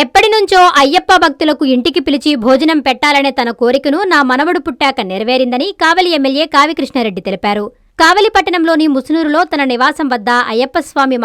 ఎప్పటి నుంచో అయ్యప్ప భక్తులకు ఇంటికి పిలిచి భోజనం పెట్టాలనే తన కోరికను నా మనవడు పుట్టాక నెరవేరిందని కావలి ఎమ్మెల్యే కావికృష్ణారెడ్డి తెలిపారు. కావలి పట్టణంలోని ముసునూరులో తన నివాసం వద్ద అయ్యప్ప స్వామి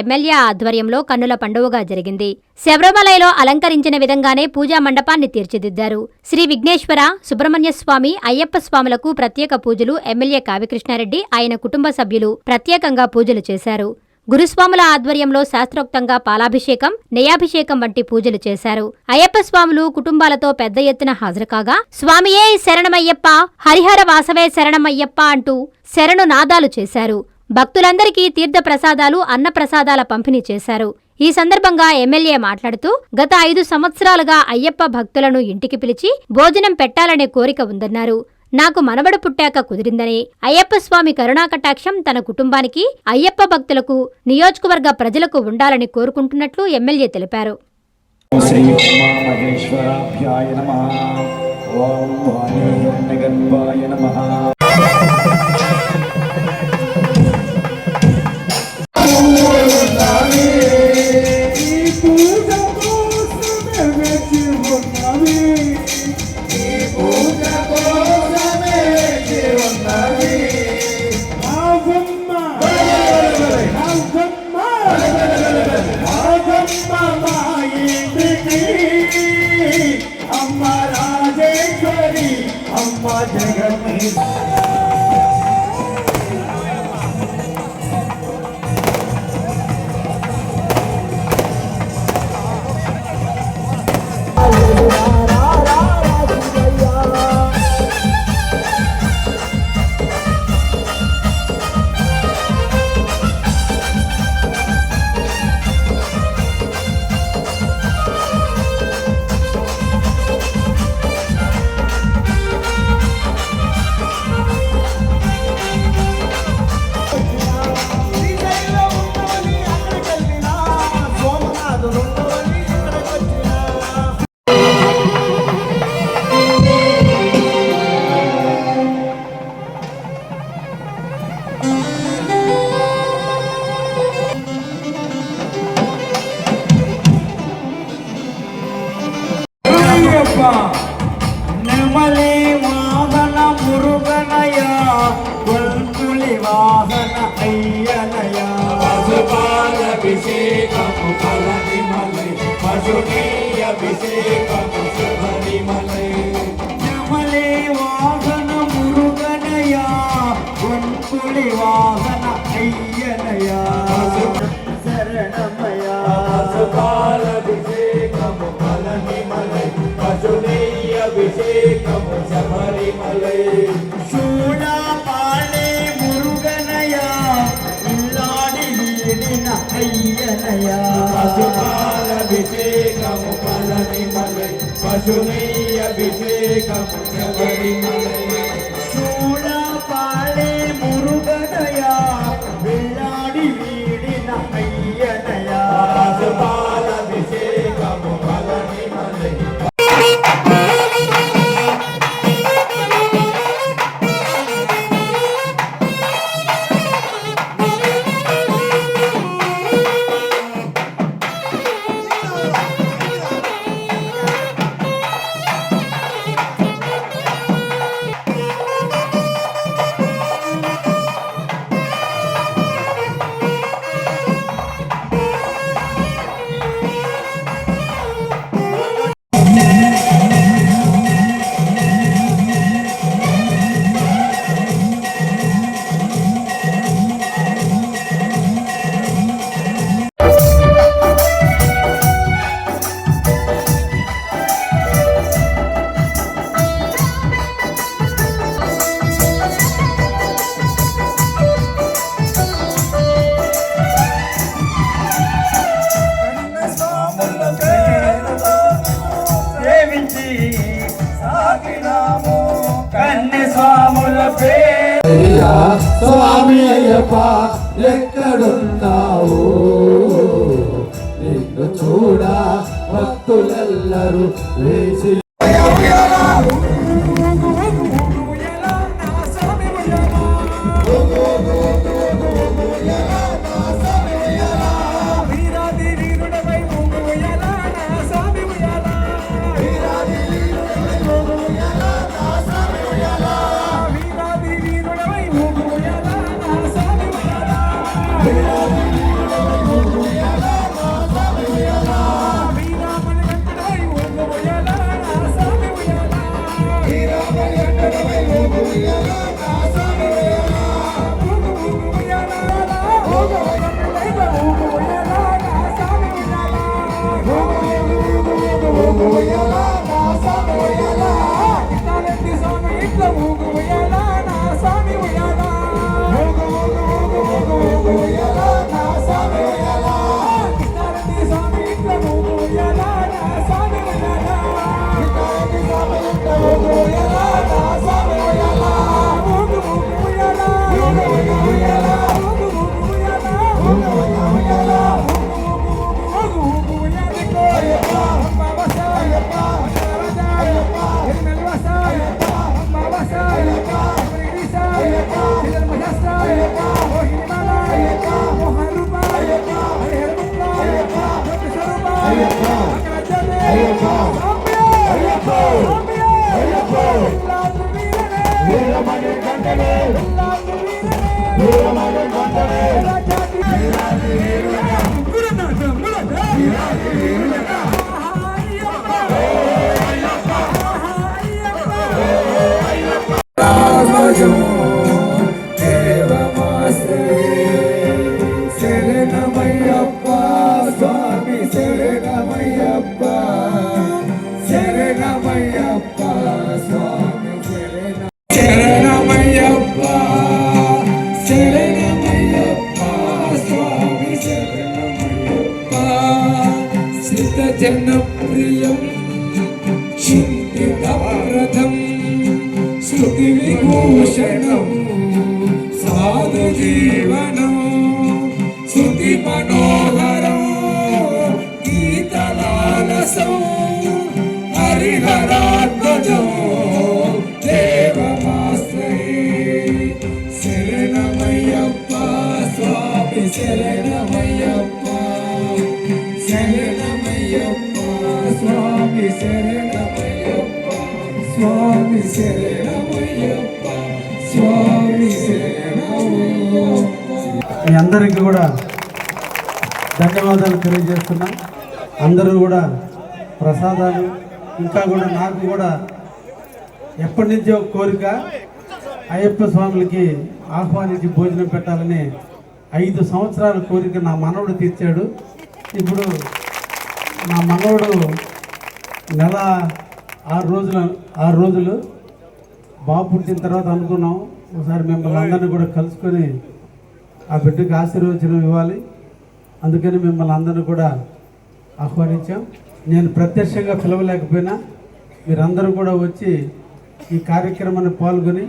ఎమ్మెల్యే ఆధ్వర్యంలో కన్నుల పండువగా జరిగింది. శబరిమలలో అలంకరించిన విధంగానే పూజా మండపాన్ని తీర్చిదిద్దారు. శ్రీ విఘ్నేశ్వర సుబ్రహ్మణ్య స్వామి అయ్యప్ప స్వాములకు ప్రత్యేక పూజలు ఎమ్మెల్యే కావికృష్ణారెడ్డి ఆయన కుటుంబ సభ్యులు ప్రత్యేకంగా పూజలు చేశారు. గురుస్వాముల ఆధ్వర్యంలో శాస్త్రోక్తంగా పాలాభిషేకం నెయ్యాభిషేకం వంటి పూజలు చేశారు. అయ్యప్ప స్వాములు కుటుంబాలతో పెద్ద ఎత్తున హాజరుకాగా స్వామియే శరణమయ్యప్ప హరిహర వాసవే శరణమయ్యప్ప అంటూ శరణు నాదాలు చేశారు. భక్తులందరికీ తీర్థ ప్రసాదాలు అన్న ప్రసాదాల పంపిణీ చేశారు. ఈ సందర్భంగా ఎమ్మెల్యే మాట్లాడుతూ గత ఐదు సంవత్సరాలుగా అయ్యప్ప భక్తులను ఇంటికి పిలిచి భోజనం పెట్టాలనే కోరిక ఉందన్నారు. నాకు మనవడు పుట్టాక కుదిరిందని అయ్యప్ప స్వామి కరుణాకటాక్షం తన కుటుంబానికి అయ్యప్ప భక్తులకు నియోజకవర్గ ప్రజలకు ఉండాలని కోరుకుంటున్నట్లు ఎమ్మెల్యే తెలిపారు. శ్రీ ఓం अम्मा जगत में அபிஷேகமே அபிஷேகம் சுபரிமலை நமலே வாகன முருகனையா பொன் புலி வாகன ஐயனையா சரணமயா சுபால அபிஷேகம் பழனிமலை பசுமே சூடா பாலே అయ్యనయ పశుపాలభిషేకము ఫలనిమలై పశునీయ అభిషేకము శబరిమలై స్వాముల పేరు. స్వామి అయ్యప్ప ఎక్కడున్నావు? నిన్ను చూడ భక్తులెల్లరూ వేసి శృతి విభూషణం సాధు జీవనం శృతి మనోహరం గీతలాలసం హరిహరాత్మజం మీ అందరికీ కూడా ధన్యవాదాలు తెలియజేస్తున్నా. అందరూ కూడా ప్రసాదాలు ఇంకా కూడా నాకు కూడా ఎప్పటి నుంచో కోరిక అయ్యప్ప స్వాములకి ఆహ్వానించి భోజనం పెట్టాలని ఐదు సంవత్సరాల కోరిక నా మనవడు తీర్చాడు. ఇప్పుడు నా మనవడు నెల ఆరు రోజులు ఆరు రోజులు. బాబు పుట్టిన తర్వాత అనుకున్నాం. ఒకసారి మిమ్మల్ని అందరినీ కూడా కలుసుకొని ఆ బిడ్డకి ఆశీర్వచనం ఇవ్వాలి. అందుకని మిమ్మల్ని అందరినీ కూడా ఆహ్వానించాం. నేను ప్రత్యక్షంగా పిలవలేకపోయినా మీరందరూ కూడా వచ్చి ఈ కార్యక్రమాన్ని పాల్గొని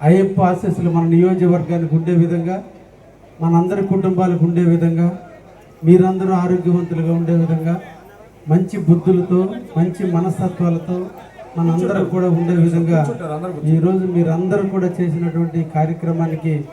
అయ్యప్ప ఆశీస్సులు మన నియోజకవర్గానికి ఉండే విధంగా మనందరి కుటుంబాలకు ఉండే విధంగా మీరందరూ ఆరోగ్యవంతులుగా ఉండే విధంగా మంచి బుద్ధులతో మంచి మనస్తత్వాలతో మనందరం కూడా ఉండే విధంగా ఈరోజు మీరందరూ కూడా చేసినటువంటి కార్యక్రమానికి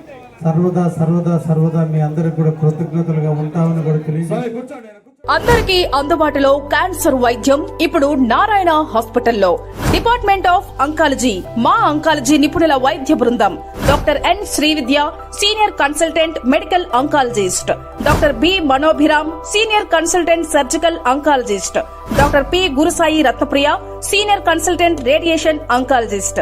సర్వదా సర్వదా సర్వదా మీ అందరికి కూడా కృతజ్ఞతలుగా ఉంటామని కూడా తెలియజేస్తున్నాను అందరికీ అందుబాటులో క్యాన్సర్ వైద్యం ఇప్పుడు నారాయణ హాస్పిటల్లో. డిపార్ట్మెంట్ ఆఫ్ అంకాలజీ మా అంకాలజీ నిపుణుల వైద్య బృందం. Doctor N Srividya senior consultant medical oncologist. Doctor B Manobhiram senior consultant surgical oncologist. Doctor P Gurusai Ratnapriya senior consultant radiation oncologist.